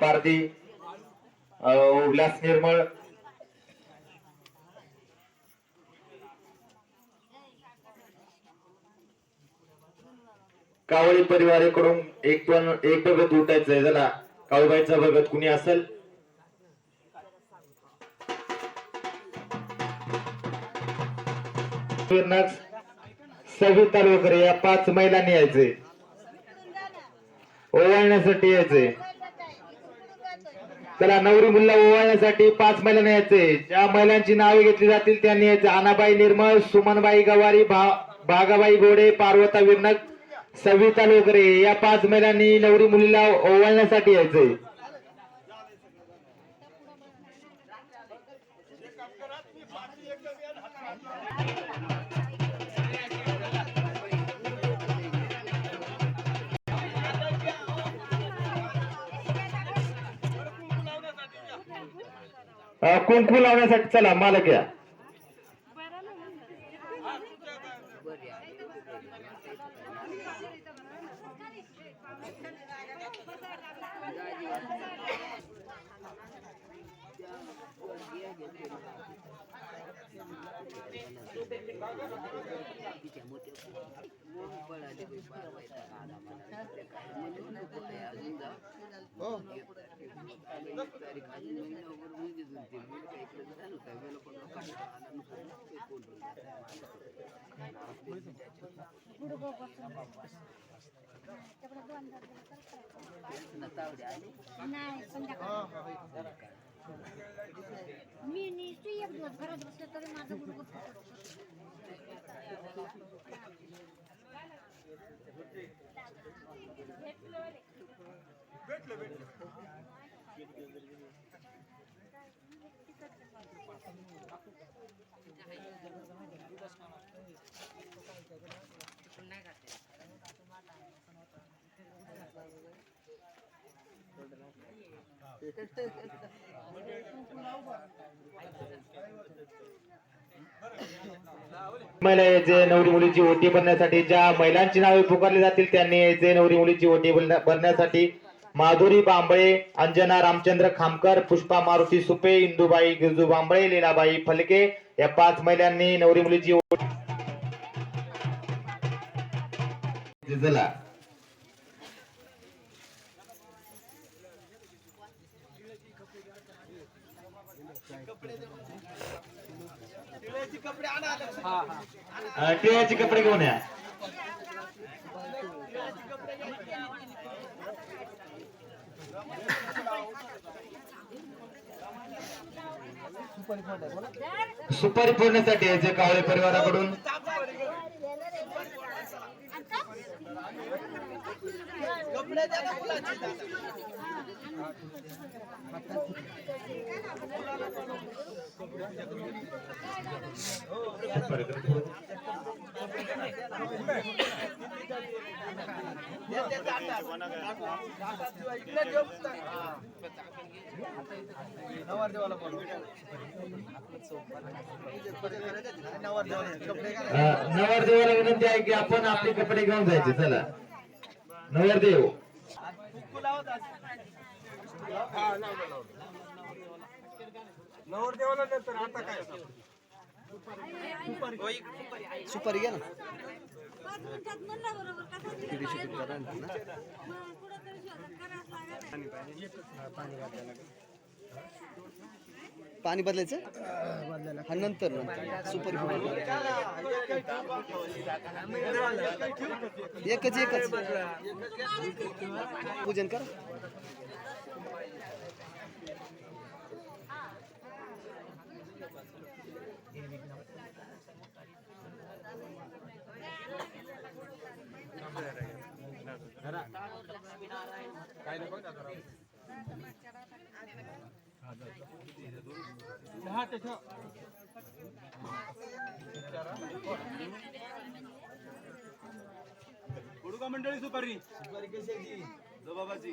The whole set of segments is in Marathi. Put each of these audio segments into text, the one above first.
पारधी उल्हास निर्मळ. कावळी परिवाराकडून एक पण एक भगत उठायचंय जरा काळूबाईचा भगत कुणी असेल? सविता तालुकर या पाच महिलांनी यायचे. ओवाळण्यासाठी यायचे. चला नवरी मुल्ला ओवाळण्यासाठी पाच महिला यायचे ज्या महिलांची नावे घेतली जातील त्यांनी यायचे आनाबाई निर्मळ सुमनबाई गवारी भा- भागाबाई गोडे पार्वता विरनक सविता लोकरे. या पाच महिलांनी नवरी मुलीला ओवाळण्यासाठी यायचे. कुंकू लावण्यासाठी चला मालक घ्या नाही हो. मी नुसती एक दिवस घरात बसले तरी माझं मुलगा महिला जे नवरी मुलीची ओटी भरण्यासाठी ज्या महिलांची नावे पुकारली जातील त्यांनी जे नवरी मुलीची ओटी भरण्यासाठी माधुरी बांबळे अंजना रामचंद्र खामकर पुष्पा मारुती सुपे इंदुबाई गिरजू बांबळे लीलाबाई फलके या पाच महिलांनी नवरी मुलीची ओटी अं, टिळ्याचे कपडे घेऊन या. सुपारी फोडण्यासाठी यायचे कावळे परिवाराकडून. अं, नवरदेवाला विनंती आहे की आपण आपले कपडे घेऊन जायचे चला. नवरदेव. नवरदेवाला नंतर आता काय सुपारी घ्या ना पाच पाणी बदलायचं? हा नंतर सुपर सुपारी एकच एकच. पूजन कर. हा त्याच्या का मंडळी सुपारी. सुपारी कशाची बाबाची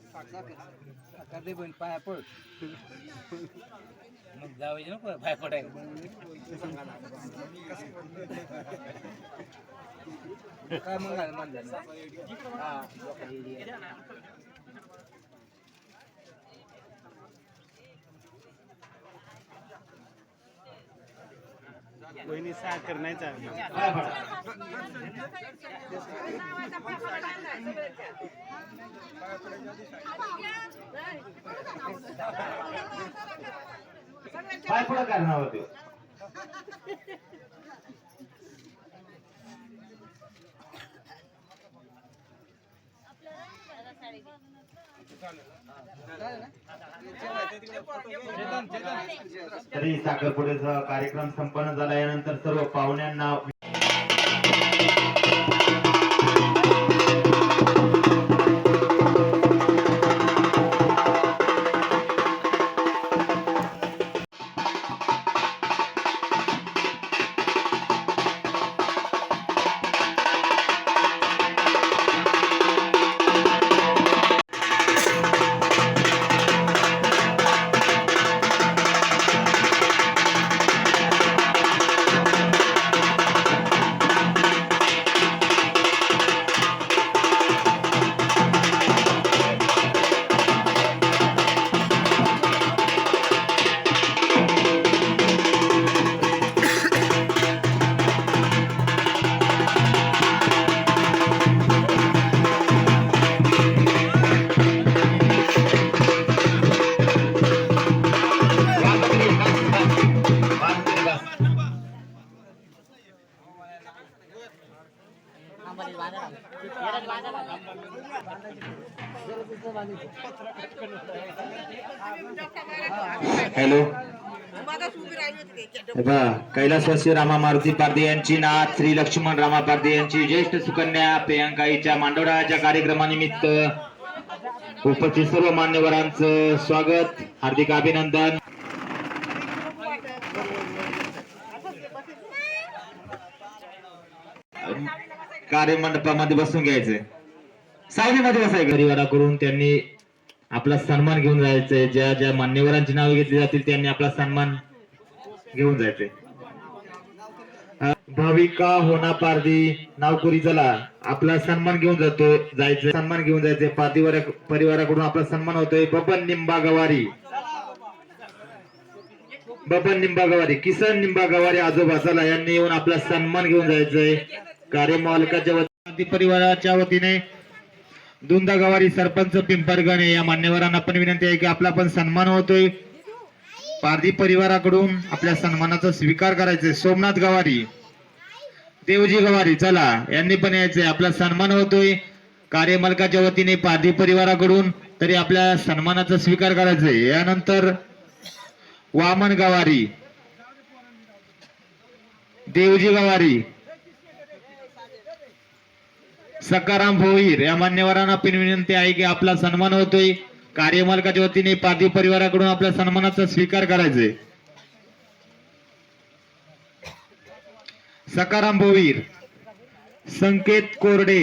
पाया पड मग जावं नको बाय पडायला काय मग म्हणलं वहिनी साखर नाही चालली पाय पुढं करणार होते तरी साखरपुड्याचा कार्यक्रम संपन्न झाल्यानंतर सर्व पाहुण्यांना हॅलो. कैलासवासी रामा मारुती पारदे यांची नाथ श्री लक्ष्मण रामा पारदे यांची ज्येष्ठ सुकन्या प्रियांकाईच्या मांडवडाच्या कार्यक्रमानिमित्त उपस्थित सर्व मान्यवरांचं स्वागत हार्दिक अभिनंदन. कार्यमंडपामध्ये बसून घ्यायचंय. सावलीमध्ये बसाय परिवाराकडून त्यांनी आपला सन्मान घेऊन जायचंय ज्या ज्या मान्यवरांची नावे घेतली जातील त्यांनी आपला सन्मान घेऊन जायचंय भाविका होना पारदी नावकुरी चला. आपला सन्मान घेऊन जातो जायचं. सन्मान घेऊन जायचंय पारदीवर परिवाराकडून आपला सन्मान होतोय. बबन निंबा गवारी. बबन निंबा गवारी किसन निंबा गवारी आजोबा चला यांनी येऊन आपला सन्मान घेऊन जायचंय कार्यमालकाच्या वतीने परिवाराच्या वतीने दुंदा गवारी सरपंच पिंपरगणे या मान्यवरांना पण विनंती आहे की आपला पण सन्मान होतोय. पारधी परिवाराकडून आपल्या सन्मानाचा स्वीकार करायचे आहे. सोमनाथ गवारी देवजी गवारी चला यांनी पण यायचंय. आपला सन्मान होतोय. कार्यमालकाच्या वतीने पारधी परिवाराकडून तरी आपल्या सन्मानाचा स्वीकार करायचा आहे. यानंतर वामन गवारी देवजी गवारी सकाराम भोईर या मान्यवरांना पण विनंती आहे की आपला सन्मान होतोय. कार्यमालकाच्या वतीने पादी परिवाराकडून आपल्या सन्मानाचा स्वीकार करायचंय. सकाराम भोईर संकेत कोरडे